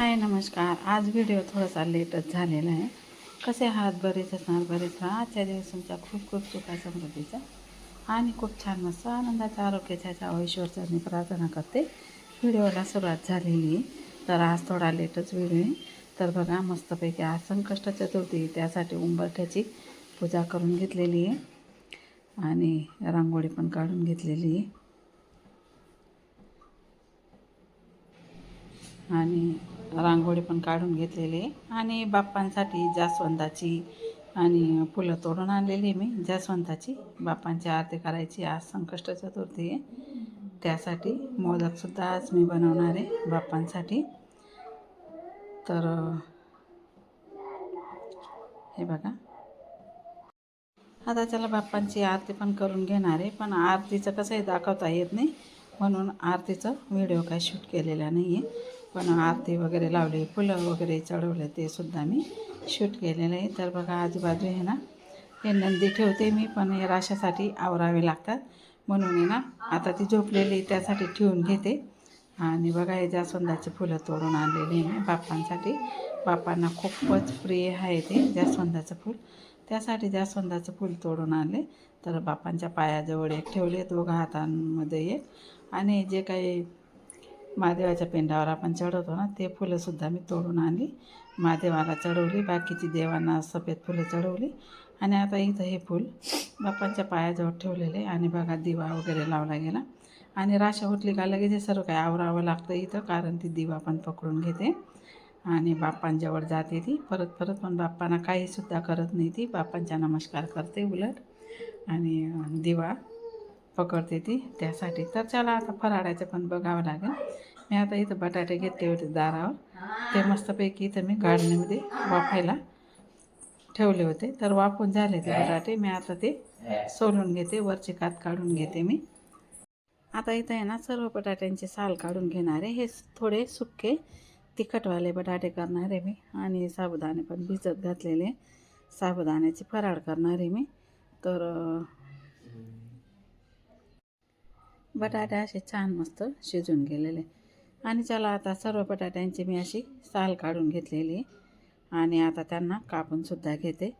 हाय नमस्कार. आज व्हिडिओ थोडासा लेटच झालेला आहे. कसे आहात? बरेच असणार बरेच राहा. आजच्या दिवस तुमच्या खूप खूप सुखा समृद्धीचा आणि खूप छान मस्त आनंदाच्या आरोग्याच्या ऐश्वर्याचा मी प्रार्थना करते. व्हिडिओला सुरुवात झालेली आहे. तर आज थोडा लेटच व्हिडिओ आहे. तर बघा मस्तपैकी आज संकष्ट चतुर्थी त्यासाठी उंबरठ्याची पूजा करून घेतलेली आहे. आणि रांगोळी पण काढून घेतलेली आहे. आणि रांगोळी पण काढून घेतलेली आहे. आणि बाप्पांसाठी जास्वंदाची आणि फुलं तोडून आणलेली आहे मी. जास्वंदाची. बाप्पांची आरती करायची आज संकष्ट चतुर्थी आहे. त्यासाठी मोदकसुद्धा आज मी बनवणार आहे बाप्पांसाठी. तर हे बघा. आता त्याला बाप्पांची आरती पण करून घेणार आहे. पण आरतीचं कसंही दाखवता येत नाही. म्हणून आरतीचं व्हिडिओ काय शूट केलेला नाही आहे पण आरती वगैरे लावली फुलं वगैरे चढवले ते सुद्धा मी शूट केलेलं आहे. तर बघा आजूबाजू आहे ना हे नंदी ठेवते मी पण हे राशासाठी आवरावे लागतात. म्हणून आहे ना आता ती झोपलेली त्यासाठी ठेवून घेते. आणि बघा हे जास्वंदाची फुलं तोडून आणलेली आहे मी बाप्पांसाठी. बाप्पांना खूपच प्रिय आहे ते जास्वंदाचं फूल. त्यासाठी जास्वंदाचं फूल तोडून आणले तर बाप्पांच्या पायाजवळ एक ठेवले दोघा हातांमध्ये एक. आणि जे काही महादेवाच्या पिंडावर आपण चढवतो ना ते फुलंसुद्धा मी तोडून आणली. महादेवाला चढवली बाकीची देवांना सफेद फुलं चढवली. आणि आता इथं हे फूल बाप्पांच्या पायाजवळ ठेवलेले आणि बघा दिवा वगैरे लावला गेला. आणि राशा उठली का लगेच हे सर्व काय आवरावं लागतं इथं कारण ती दिवा पण पकडून घेते. आणि बाप्पांजवळ जाते ती. परत परत पण बाप्पांना काहीसुद्धा करत नाही ती. बाप्पांचा नमस्कार करते उलट. आणि दिवा पकडते ती त्यासाठी. तर चला आता फराळाचं पण बघावं लागेल. मी आता इथं बटाटे घेतले होते दारावर. ते मस्तपैकी इथं मी गाडणीमध्ये वाफायला ठेवले होते. तर वाफून झाले ते बटाटे. मी आता ते सोलून घेते. वरचे कात काढून घेते मी. आता इथं आहे ना सर्व बटाट्यांचे साल काढून घेणारे हे थोडे सुके तिखटवाले बटाटे करणारे मी. आणि साबुदाणे पण भिजत घातलेले. साबुदाण्याची फराळ करणारे मी. तर बटाटे असे छान मस्त शिजून गेलेले. आणि चला आता सर्व बटाट्यांची मी अशी साल काढून घेतलेली. आणि आता त्यांना कापूनसुद्धा घेते.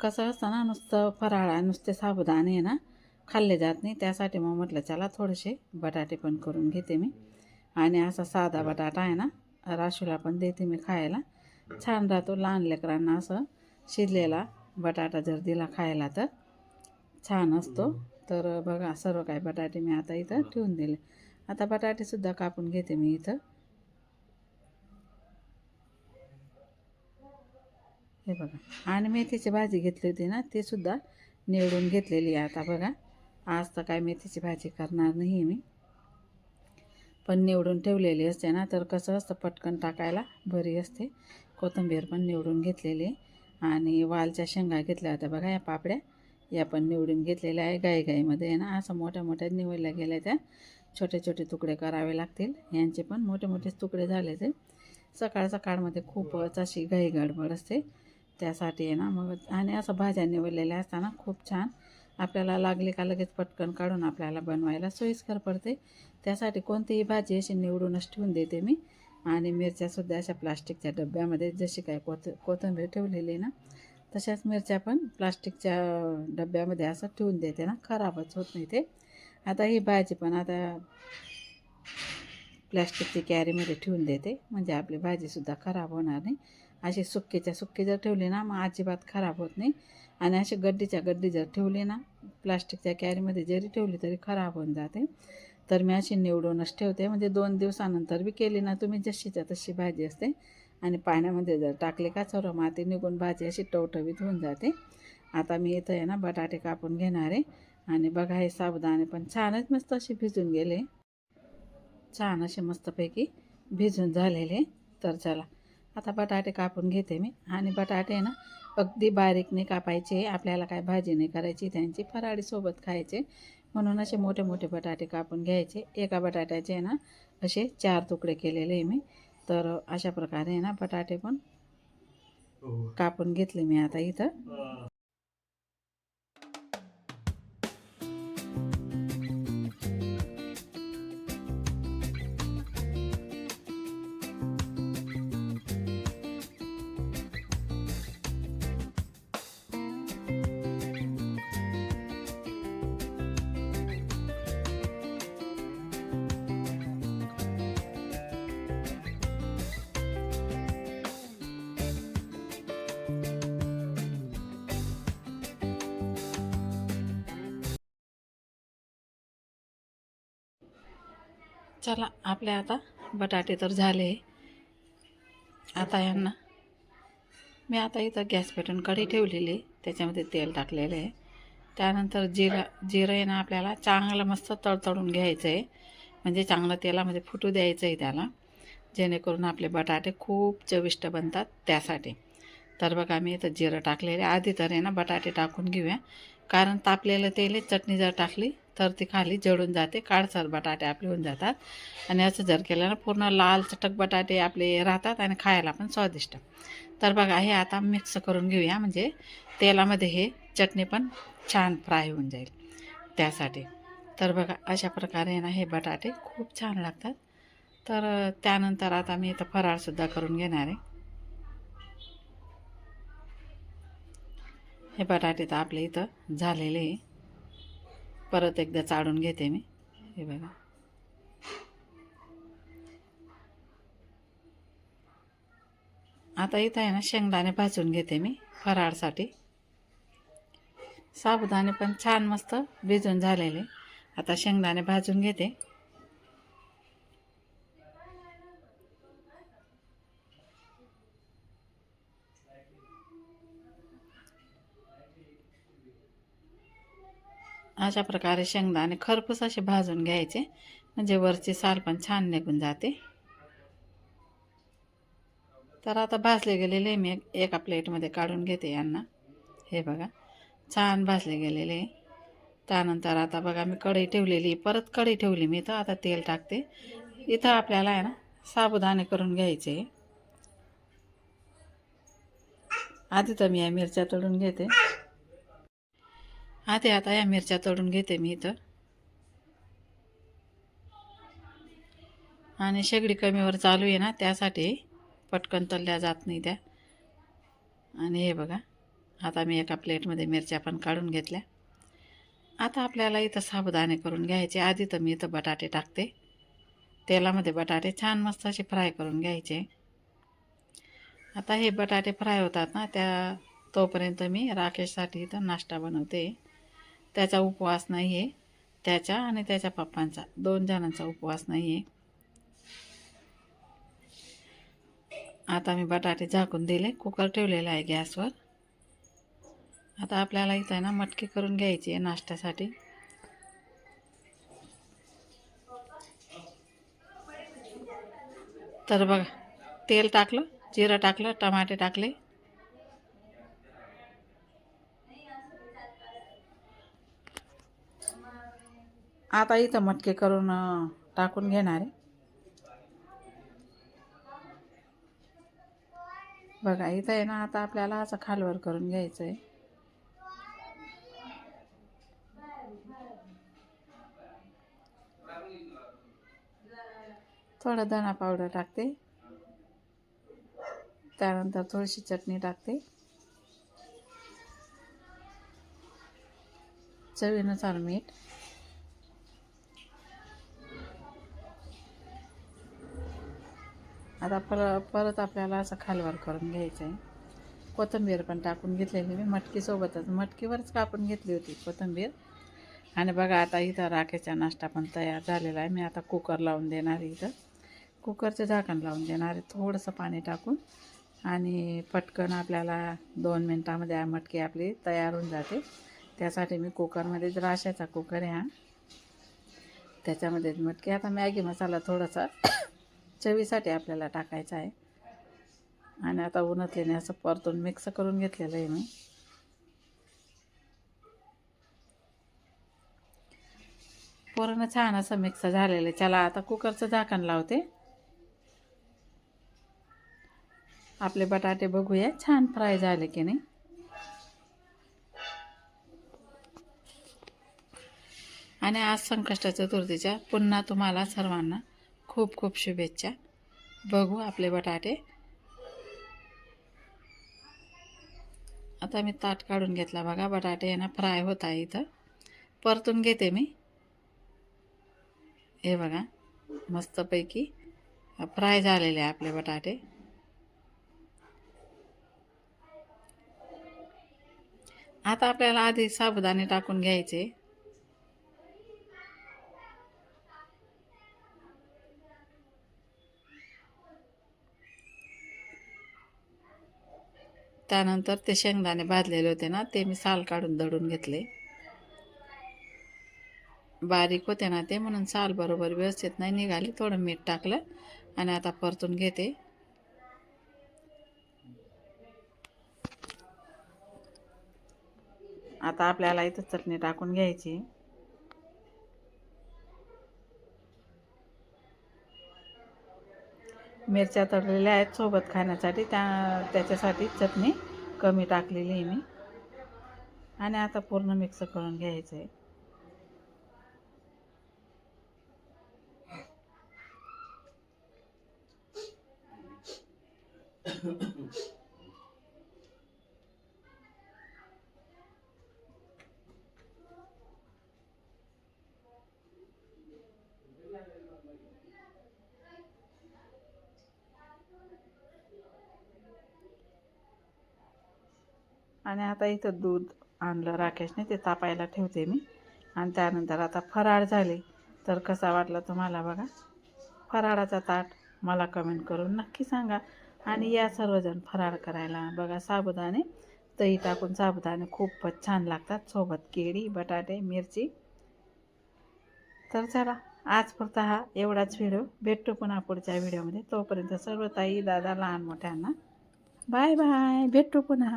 कसं असतं ना नुसतं फराळा नुसते साबुदाणे आहे ना खाल्ले जात नाही. त्यासाठी मग म्हटलं चला थोडेसे बटाटे पण करून घेते मी. आणि असा साधा बटाटा आहे ना राशूला पण देते मी खायला. छान राहतो लहान लेकरांना असं शिजलेला बटाटा जर दिला खायला तर. छान असतो. तर बघा सर्व काय बटाटे मी आता इथं ठेवून दिले. आता बटाटेसुद्धा कापून घेते मी इथं. हे बघा आणि मेथीची भाजी घेतली होती ना ती सुद्धा निवडून घेतलेली आहे आता बघा. आज तर काय मेथीची भाजी करणार नाही मी. पण निवडून ठेवलेली असते ना तर कसं असतं पटकन टाकायला बरी असते. कोथिंबीर पण निवडून घेतलेली. आणि वालच्या शेंगा घेतल्या होत्या बघा या पापड्या. या पण निवडून घेतलेल्या आहे गाईगाईमध्ये आहे ना? असं मोठ्या मोठ्या निवडल्या गेल्या त्या. छोटे छोटे तुकडे करावे लागतील. यांचे पण मोठे मोठेच तुकडे झाले ते सकाळ सकाळमध्ये खूपच अशी घाई गडबड असते. त्यासाठी आहे ना मग आणि असं भाज्या निवडलेल्या असताना खूप छान. आपल्याला लागली का लगेच पटकन काढून आपल्याला बनवायला सोयीस्कर पडते. त्यासाठी कोणतीही भाजी अशी निवडूनच ठेवून देते मी. आणि मिरच्यासुद्धा अशा प्लास्टिकच्या डब्यामध्ये जशी काय कोथ कोथिंबीर ठेवलेली ना तशाच मिरच्या पण प्लास्टिकच्या डब्यामध्ये असं ठेवून देते ना खराबच होत नाही ते. आता ही भाजी पण आता प्लॅस्टिकची कॅरीमध्ये ठेवून देते म्हणजे आपली भाजीसुद्धा खराब होणार नाही. अशी सुक्कीच्या सुक्की जर ठेवली ना मग अजिबात खराब होत नाही. आणि अशी गड्डीच्या गड्डी जर ठेवली ना प्लास्टिकच्या कॅरीमध्ये जरी ठेवली तरी खराब होऊन जाते. तर मी अशी निवडूनच ठेवते म्हणजे दोन दिवसानंतर बी केली ना तुम्ही जशीच्या तशी भाजी असते. आणि पाण्यामध्ये जर टाकले का सर्व माती निघून भाजी अशी टवटवीत होऊन जाते. आता मी इथं आहे ना बटाटे कापून घेणार आहे. आणि बघा हे साबुदाणे पण छानच मस्त असे भिजून गेले. छान असे मस्तपैकी भिजून झालेले. तर चला आता बटाटे कापून घेते मी. आणि बटाटे ना अगदी बारीक नाही कापायचे. आपल्याला काय भाजी नाही करायची त्यांची फराळीसोबत खायचे. म्हणून असे मोठे मोठे बटाटे कापून घ्यायचे. एका बटाट्याचे ना असे चार तुकडे केलेले आहे मी. तर अशा प्रकारे ना बटाटे पण कापून घेतले मी आता इथं. चला आपले आता बटाटे तर झाले. आता यांना मी आता इथं गॅस पेटून कढी ठेवलेली आहे. त्याच्यामध्ये तेल टाकलेलं आहे. त्यानंतर जिरा जिरं आहे ना आपल्याला चांगलं मस्त तळतळून घ्यायचं आहे म्हणजे चांगलं तेलामध्ये फुटू द्यायचं आहे त्याला. जेणेकरून आपले बटाटे खूप चविष्ट बनतात त्यासाठी. तर बघा मी इथं जिरं टाकलेले आधी तर आहे ना बटाटे टाकून घेऊया. कारण तापलेलं तेल आहे चटणी जर टाकली तर ती खाली जळून जाते. काळसर बटाटे आपले होऊन जातात. आणि असं जर केलं ना पूर्ण लाल चटक बटाटे आपले राहतात आणि खायला पण स्वादिष्ट. तर बघा हे आता मिक्स करून घेऊया. म्हणजे तेलामध्ये हे चटणी पण छान फ्राय होऊन जाईल. त्यासाठी. तर बघा अशा प्रकारे ना हे बटाटे खूप छान लागतात. तर त्यानंतर आता मी इथं फराळसुद्धा करून घेणार आहे. हे बटाटे तर आपले इथं झालेले आहे. परत एकदा चाळून घेते मी. हे बघा. आता इथं आहे ना शेंगदाणे भाजून घेते मी फराळसाठी. साबुदाणे पण छान मस्त भिजून झालेले. आता शेंगदाणे भाजून घेते. अशा प्रकारे शेंगदाणे खरपूस असे भाजून घ्यायचे. म्हणजे वरची साल पण छान निघून जाते. तर आता भाजले गेलेले मी एक- एका प्लेटमध्ये काढून घेते यांना. हे बघा छान भाजले गेलेले. त्यानंतर आता बघा मी कढई ठेवलेली. परत कढई ठेवली मी तर आता तेल टाकते. इथं आपल्याला आहे ना साबुदाणे करून घ्यायचे. आधी तर मी या मिरच्या तळून घेते. आधी आता या मिरच्या तळून घेते मी इथं. आणि शेगडी कमीवर चालू आहे ना त्यासाठी पटकन तळल्या जात नाही त्या. आणि हे बघा आता मी एका प्लेटमध्ये मिरच्या पण काढून घेतल्या. आता आपल्याला इथं साबुदाणे करून घ्यायचे. आधी तर मी इथं बटाटे टाकते. तेलामध्ये बटाटे छान मस्त असे फ्राय करून घ्यायचे. आता हे बटाटे फ्राय होतात ना त्या तोपर्यंत मी राकेशसाठी इथं नाश्ता बनवते. त्याचा उपवास नाही आहे त्याच्या आणि त्याच्या पप्पांचा. दोन जणांचा उपवास नाही आहे आता मी बटाटे झाकून दिले. कुकर ठेवलेला आहे गॅसवर. आता आपल्याला इथं आहे ना मटकी करून घ्यायची आहे नाश्त्यासाठी. तर बघा तेल टाकलं जिरं टाकलं टमाटे टाकले. आता इथं मटके करून टाकून घेणार आहे. बघा इथं आहे ना आता आपल्याला असं खालवर करून घ्यायचं आहे थोडं धना पावडर टाकते. त्यानंतर थोडीशी चटणी टाकते. चवीनुसार मीठ. आता पर परत आपल्याला असं खालवर करून घ्यायचं आहे कोथिंबीर पण टाकून घेतलेली मी मटकीसोबतच. मटकीवरच कापून घेतली होती कोथिंबीर. आणि बघा आता इथं राखेचा नाश्ता पण तयार झालेला आहे. मी आता कुकर लावून देणार आहे इथं. कुकरचं झाकण लावून देणार आहे. थोडंसं पाणी टाकून. आणि पटकन आपल्याला दोन मिनटामध्ये मटकी आपली तयार होऊन जाते. त्यासाठी मी कुकरमध्ये राशाचा कुकर आहे हा. त्याच्यामध्ये मटकी. आता मॅगी मसाला थोडासा चवीसाठी आपल्याला टाकायचं आहे. आणि आता उन्हातल्याने असं परतून मिक्स करून घेतलेलं आहे मी. पूर्ण छान असं मिक्स झालेलं आहे. चला आता कुकरचं झाकण लावते. आपले बटाटे बघूया छान फ्राय झाले की नाही. आणि आज संकष्ट चतुर्थीच्या पुन्हा तुम्हाला सर्वांना खूप खूप शुभेच्छा. बघू आपले बटाटे. आता मी ताट काढून घेतला बघा बटाटे आहे ना फ्राय होत आहे इथं. परतून घेते मी. हे बघा मस्तपैकी फ्राय झालेले आहे आपले बटाटे. आता आपल्याला आधी साबुदाणे टाकून घ्यायचे. त्यानंतर ते शेंगदाणे भाजलेले होते ना ते मी साल काढून दळून घेतले. बारीक होते ना ते म्हणून साल बरोबर व्यवस्थित नाही निघाली थोडं मीठ टाकलं आणि आता परतून घेते. आता आपल्याला इथं चटणी टाकून घ्यायची. मिरच्या तळलेल्या आहेत सोबत खाण्यासाठी. त्या त्याच्यासाठी चटणी कमी टाकलेली आहे मी. आणि आता पूर्ण मिक्स करून घ्यायचं आहे आणि आता इथं दूध आणलं राकेशने ते तापायला ठेवते मी. आणि त्यानंतर आता फराळ झाले. तर कसा वाटला तुम्हाला बघा? फराळाचा ताट मला कमेंट करून नक्की सांगा. आणि या सर्वजण फराळ करायला बघा साबुदाणे. दही टाकून साबुदाणे खूपच छान लागतात. सोबत केळी बटाटे मिरची. तर चला आज हा एवढाच व्हिडिओ. भेटतो पुन्हा पुढच्या व्हिडिओमध्ये. तोपर्यंत सर्व ताई दादा लहान मोठ्यांना. Bye bye. भेटू पुन्हा.